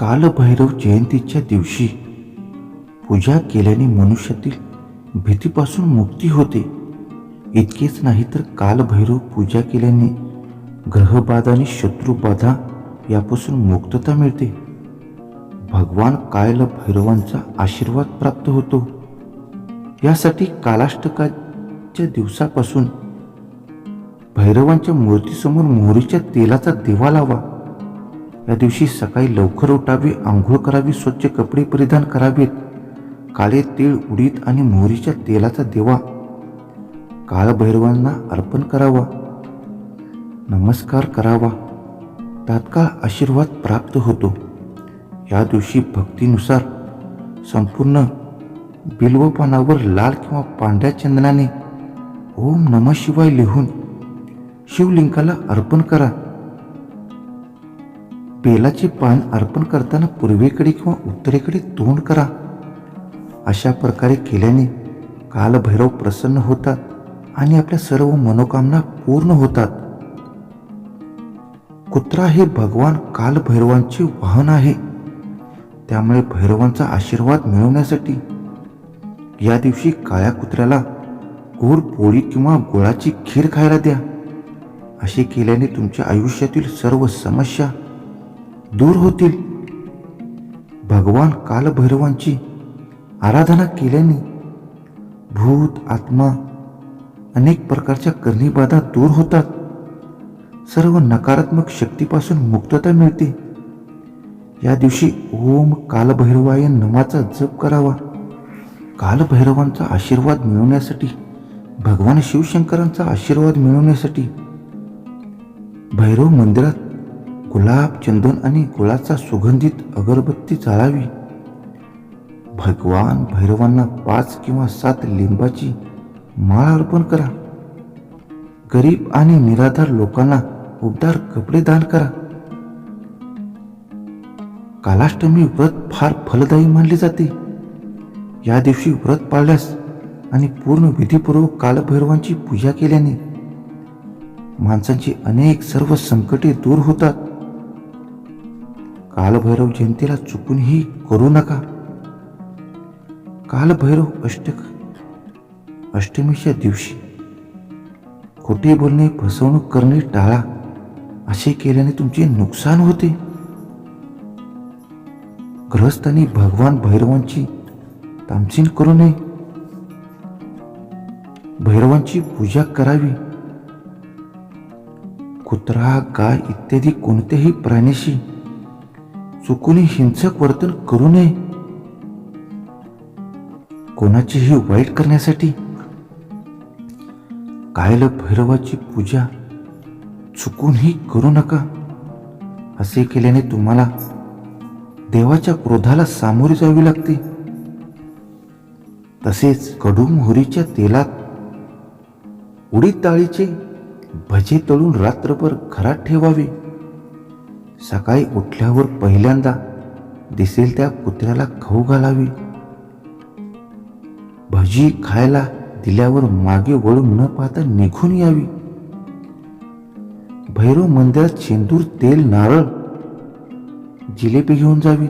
कालभैरव जयंतीच्या दिवशी पूजा केल्याने मनुष्यातील भीतीपासून मुक्ती होते. इतकेच नाही तर कालभैरव पूजा केल्याने ग्रहबाधा आणि शत्रुबाधा यापासून मुक्तता मिळते. भगवान कायल भैरवांचा आशीर्वाद प्राप्त होतो. यासाठी कालाष्टकाच्या दिवसापासून भैरवांच्या मूर्तीसमोर मोहरीच्या तेलाचा दिवा लावा. या दिवशी सकाळी लवकर उठावे आंघोळ करावी स्वच्छ कपडे परिधान करावेत. काळे तीळ उडीद आणि मोहरीच्या तेलाचा देवा. काळभैरवांना अर्पण करावा. नमस्कार करावा. तात्काळ आशीर्वाद प्राप्त होतो. या दिवशी भक्तीनुसार संपूर्ण बिल्वपानावर लाल किंवा पांढऱ्या चंदनाने ओम नम शिवाय लिहून शिवलिंगाला अर्पण करा. बेलाचे पान अर्पण करताना पूर्वेकडे किंवा उत्तरेकडे तोंड करा. अशा प्रकारे केल्याने कालभैरव प्रसन्न होतात आणि आपल्या सर्व मनोकामना पूर्ण होतात. कुत्रा हे भगवान कालभैरवांचे वाहन आहे. त्यामुळे भैरवांचा आशीर्वाद मिळवण्यासाठी या दिवशी काळ्या कुत्र्याला गोड पोळी किंवा गुळाची खीर खायला द्या. असे केल्याने तुमच्या आयुष्यातील सर्व समस्या दूर होतील. भगवान कालभैरवांची आराधना केल्याने भूत आत्मा अनेक प्रकारच्या कर्णीबाधा दूर होतात. सर्व नकारात्मक शक्तीपासून मुक्तता मिळते. या दिवशी ओम कालभैरवाय नमाचा जप करावा. कालभैरवांचा आशीर्वाद मिळवण्यासाठी भगवान शिवशंकरांचा आशीर्वाद मिळवण्यासाठी भैरव मंदिरात गुलाब चंदन आणि गुळाचा सुगंधित अगरबत्ती चाळावी भगवान भैरवांना पाच किंवा सात लिंबाची माळ अर्पण करा. गरीब आणि निराधार लोकांना उबदार कपडे दान करा. कालाष्टमी व्रत फार फलदायी मानले जाते. या दिवशी व्रत पाळल्यास आणि पूर्ण विधीपूर्वक कालभैरवांची पूजा केल्याने माणसांची अनेक सर्व संकटे दूर होतात. कालभैरव जयंतीला चुकूनही करू नका. कालभैरव अष्टक अष्टमीच्या दिवशी खोटे बोलणे फसवणूक करणे टाळा असे केल्याने तुमचे नुकसान होते. ग्रहस्थांनी भगवान भैरवांची तामसीन करू नये. भैरवांची पूजा करावी. कुत्रा गाय इत्यादी कोणत्याही प्राण्याशी चुकूनही हिंसक वर्तन करू नये. कोणाचीही वाईट करण्यासाठी कायल भैरवाची पूजा चुकूनही करू नका असे केल्याने तुम्हाला देवाच्या क्रोधाला सामोरे जावी लागते. तसेच कडू मोहरीच्या तेलात उडीद डाळीचे भजे तळून रात्रभर घरात ठेवावे. सकाळी उठल्यावर पहिल्यांदा दिसेल त्या कुत्र्याला खाऊ घालावी. भजी खायला दिल्यावर मागे वळून न पाहता निघून यावी. भैरव मंदिरात शेंदूर तेल नारळ जिलेबी घेऊन जावी.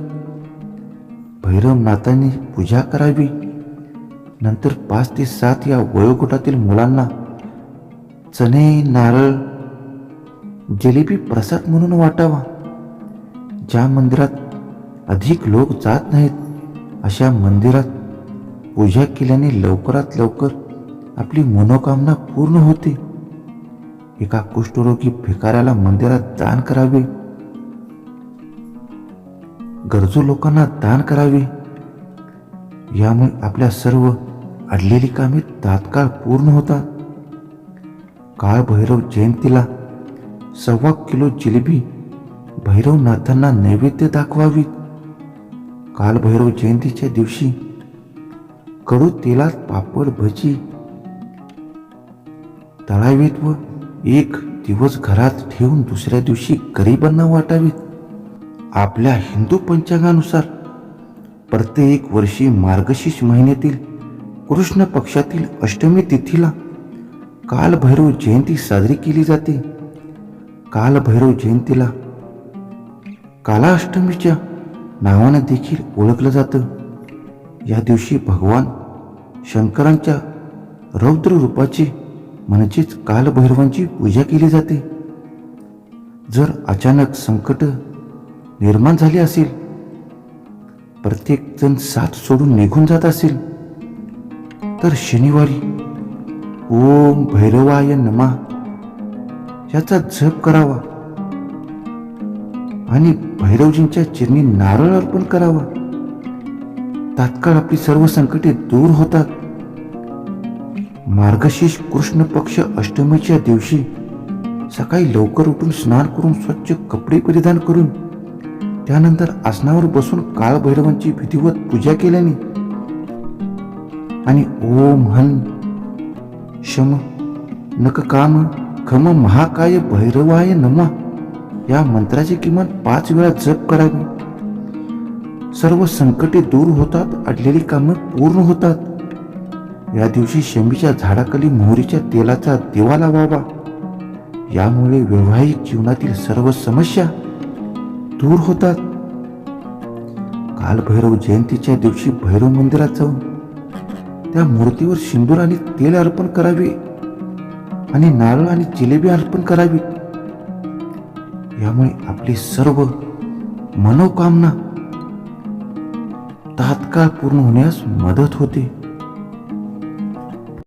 भैरवनाथांनी पूजा करावी. नंतर पाच ते सात या वयोगटातील मुलांना चणे नारळ जिलेबी प्रसाद म्हणून वाटावा. ज्या मंदिरात अधिक लोक जात नाहीत अशा मंदिरात पूजा केल्याने लवकरात लवकर आपली मनोकामना पूर्ण होते. एका कुष्ठरोगी भिकाऱ्याला मंदिरात दान करावे. गरजू लोकांना दान करावे. यामुळे आपल्या सर्व अडलेली कामे तात्काळ पूर्ण होतात. काळ भैरव जयंतीला सव्वा किलो जिलेबी भैरवनाथांना नैवेद्य दाखवावीत काल भैरव जयंतीच्या दिवशी कडू तेलात पापड भजी तळावीत व एक दिवस घरात ठेवून दुसऱ्या दिवशी गरिबांना वाटावीत. आपल्या हिंदू पंचांगानुसार प्रत्येक वर्षी मार्गशीर्ष महिन्यातील कृष्ण पक्षातील अष्टमी तिथीला कालभैरव जयंती साजरी केली जाते. कालभैरव जयंतीला कालाष्टमीच्या नावानं देखील ओळखलं जातं. या दिवशी भगवान शंकरांच्या रौद्र रूपाची म्हणजेच कालभैरवांची पूजा केली जाते. जर अचानक संकट निर्माण झाले असेल प्रत्येक जण साथ सोडून निघून जात असेल तर शनिवारी ओम भैरवाय नमा याचा जप करावा. आणि भैरवजींच्या चिरणी नारळ अर्पण करावा. तात्काळ आपली सर्व संकटे दूर होतात. मार्गशीर्ष कृष्ण पक्ष अष्टमीच्या दिवशी सकाळी लवकर उठून स्नान करून स्वच्छ कपडे परिधान करून त्यानंतर आसनावर बसून काळभैरवांची विधिवत पूजा केल्याने आणि ओम हन शम नक काम खम महाकाय भैरवाय नमा या मंत्राचे किमान पाच वेळा जप करावी. सर्व संकटे दूर होतात अडलेली कामं पूर्ण होतात. या दिवशी शमीच्या झाडाखाली मोहरीच्या तेलाचा दिवा लावावा. यामुळे वैवाहिक जीवनातील सर्व समस्या दूर होतात. काल भैरव जयंतीच्या दिवशी भैरव मंदिरात जाऊन त्या मूर्तीवर सिंदूर आणि तेल अर्पण करावे आणि नारळ आणि जिलेबी अर्पण करावी. त्यामुळे आपली सर्व मनोकामना तात्काळ पूर्ण होण्यास मदत होते.